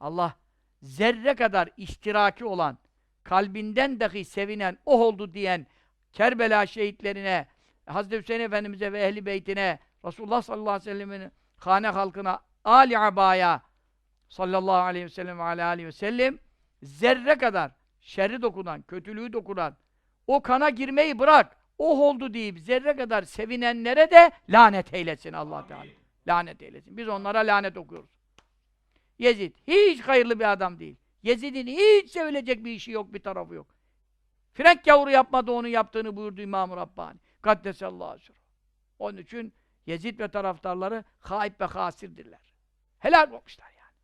Allah zerre kadar iştiraki olan, kalbinden dahi sevinen, oh oldu diyen Kerbela şehitlerine, Hazreti Hüseyin Efendimiz'e ve Ehli Beytine, Resulullah sallallahu aleyhi ve sellem'in hane halkına, Ali Abaya sallallahu aleyhi ve sellem ve aleyhi ve sellem zerre kadar şerri dokunan, kötülüğü dokunan, o kana girmeyi bırak, oh oldu deyip zerre kadar sevinenlere de lanet eylesin allah Teala. Lanet eylesin. Biz onlara lanet okuyoruz. Yezid hiç hayırlı bir adam değil. Yezid'in hiç sevilecek bir işi yok, bir tarafı yok. Frenk gavuru yapmadı onun yaptığını buyurdu İmam-ı Rabbani. Kaddesallahu aleyhi Onun için Yezid ve taraftarları haip ve hasirdirler. Helal olmuşlar yani.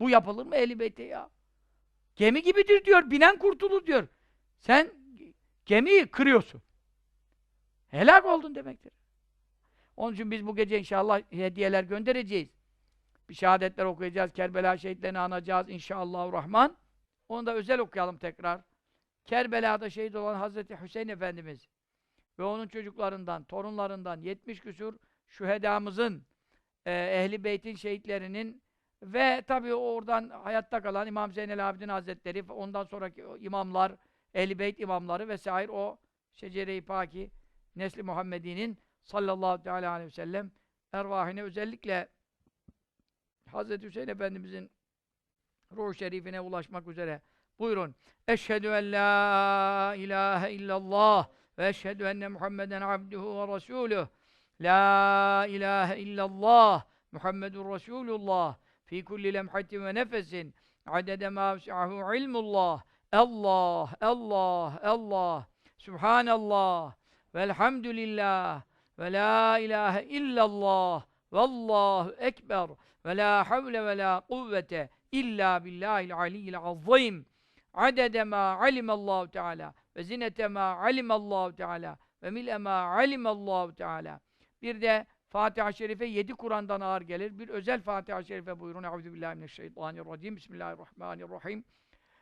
Bu yapılır mı Ehl-i Beyt'e ya? Gemi gibidir diyor, binen kurtulur diyor. Sen gemiyi kırıyorsun. Helak oldun demektir. Onun için biz bu gece inşallah hediyeler göndereceğiz. Bir şehadetler okuyacağız, Kerbela şehitlerini anacağız inşallah Rahman. Onu da özel okuyalım tekrar. Kerbela'da şehit olan Hazreti Hüseyin Efendimiz ve onun çocuklarından, torunlarından 70 küsur şühedamızın, e, Ehli Beyt'in şehitlerinin ve tabii oradan hayatta kalan İmam Zeynel Abidin Hazretleri, ondan sonraki imamlar, Ehl-i Beyt imamları vesaire o Şecere-i Paki, Nesli Muhammedi'nin sallallahu teala aleyhi ve sellem ervahine özellikle Hazreti Hüseyin Efendimizin ruh şerifine ulaşmak üzere buyurun. Eşhedü en la ilahe illallah ve eşhedü enne Muhammeden abduhu ve resuluh. La ilahe illallah Muhammedun Resulullah. Fi kulli lemhatin ve nefesin. Adede ma vesi'ahu ilmullah. Allah, Allah, Allah. Subhanallah. Velhamdülillah. Ve la ilahe illallah. Vallahu ekber ve la havle ve la kuvvete illa billahil aliyyil azim adede ma alimallahu teala ve zinete ma alimallahu teala ve mil'e ma alimallahu teala bir de Fatiha-i Şerife yedi Kur'an'dan ağır gelir. Bir özel Fatiha-i Şerife buyurun. Euzubillahimineşşeytanirracim. Bismillahirrahmanirrahim.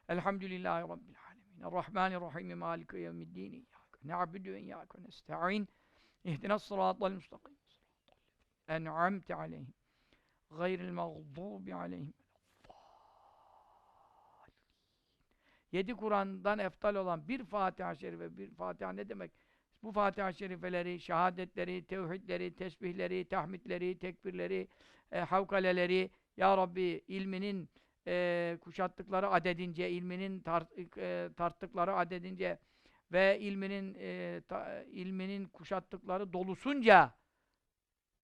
Elhamdülillahi Rabbil alemin. Errahmanirrahim. Maliki yevmiddin. İyyâke ne'abudu ve iyyâke nesta'in. İhdinas sıratal müstakim. En'amte aleyhim. Gayril mağdubi aleyhim. Yedi Kur'an'dan eftal olan bir Fatiha-i Şerife, bir Fatiha ne demek? Bu Fatiha-i Şerifeleri, şehadetleri, tevhidleri, tesbihleri, tahmidleri, tekbirleri, e, havkaleleri, Ya Rabbi ilminin e, kuşattıkları adedince, ilminin tar e, tarttıkları adedince ve ilminin e, ta, ilminin kuşattıkları dolusunca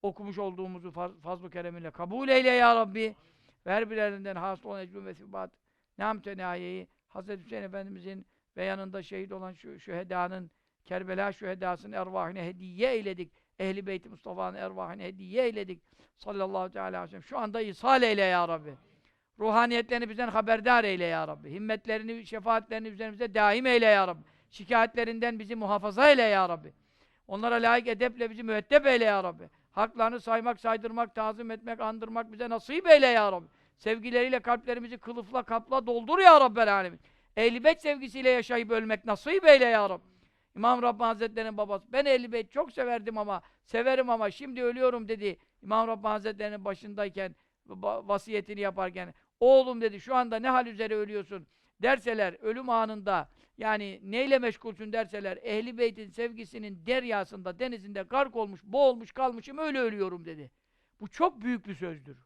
okumuş olduğumuzu faz, fazl-ı kereminle kabul eyle Ya Rabbi. Ve her birlerinden hasıl olan ecrü ve sübat nam-ı Hazreti Hüseyin Efendimizin ve yanında şehit olan şu şühedanın Kerbela şühedasının ervahine hediye eyledik. Ehli Beyt Mustafa'nın ervahine hediye eyledik. Sallallahu teala aleyhi ve sellem. Şu anda ishal eyle ya Rabbi. Ruhaniyetlerini bizden haberdar eyle ya Rabbi. Himmetlerini, şefaatlerini üzerimize daim eyle ya Rabbi. Şikayetlerinden bizi muhafaza eyle ya Rabbi. Onlara layık edeple bizi müeddep eyle ya Rabbi. Haklarını saymak, saydırmak, tazim etmek, andırmak bize nasip eyle ya Rabbi. Sevgileriyle kalplerimizi kılıfla kapla doldur ya Rabbel alemin. Ehl-i sevgisiyle yaşayıp ölmek nasip eyle ya Rabbi. İmam Rabbani Hazretleri'nin babası. Ben Beyt çok severdim ama, severim ama şimdi ölüyorum dedi. İmam Rabbani Hazretleri'nin başındayken, vasiyetini yaparken. Oğlum dedi şu anda ne hal üzere ölüyorsun derseler, ölüm anında yani neyle meşgulsün derseler, Ehl-i Beyt'in sevgisinin deryasında, denizinde gark olmuş, boğulmuş kalmışım öyle ölüyorum dedi. Bu çok büyük bir sözdür.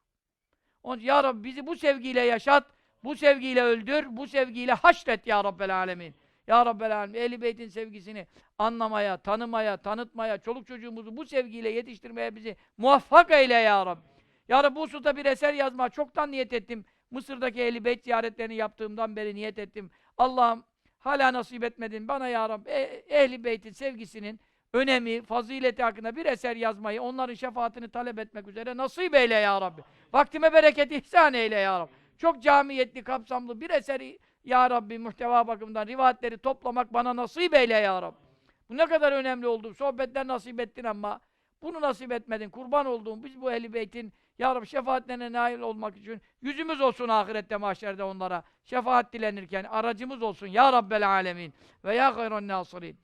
Onun için, Ya Rabbi bizi bu sevgiyle yaşat, bu sevgiyle öldür, bu sevgiyle haşret Ya Rabbel Alemin. Ya Rabbel Alemin, Ehl-i Beyt'in sevgisini anlamaya, tanımaya, tanıtmaya, çoluk çocuğumuzu bu sevgiyle yetiştirmeye bizi muvaffak eyle Ya Rabbi. Ya Rabbi bu hususta bir eser yazma çoktan niyet ettim. Mısır'daki Ehl-i Beyt ziyaretlerini yaptığımdan beri niyet ettim. Allah'ım hala nasip etmedin bana Ya Rabbi e Ehl-i Beyt'in sevgisinin önemi, fazileti hakkında bir eser yazmayı, onların şefaatini talep etmek üzere nasip eyle Ya Rabbi. Vaktime bereket ihsan eyle Ya Rabbi. Çok camiyetli, kapsamlı bir eseri Ya Rabbi muhteva bakımından rivayetleri toplamak bana nasip eyle Ya Rabbi. Bu ne kadar önemli oldu. Sohbetler nasip ettin ama bunu nasip etmedin. Kurban olduğum biz bu Ehl-i Beyt'in Ya Rabbi şefaatlerine nail olmak için yüzümüz olsun ahirette mahşerde onlara. Şefaat dilenirken aracımız olsun Ya Rabbel Alemin ve Ya Hayran Nasirin.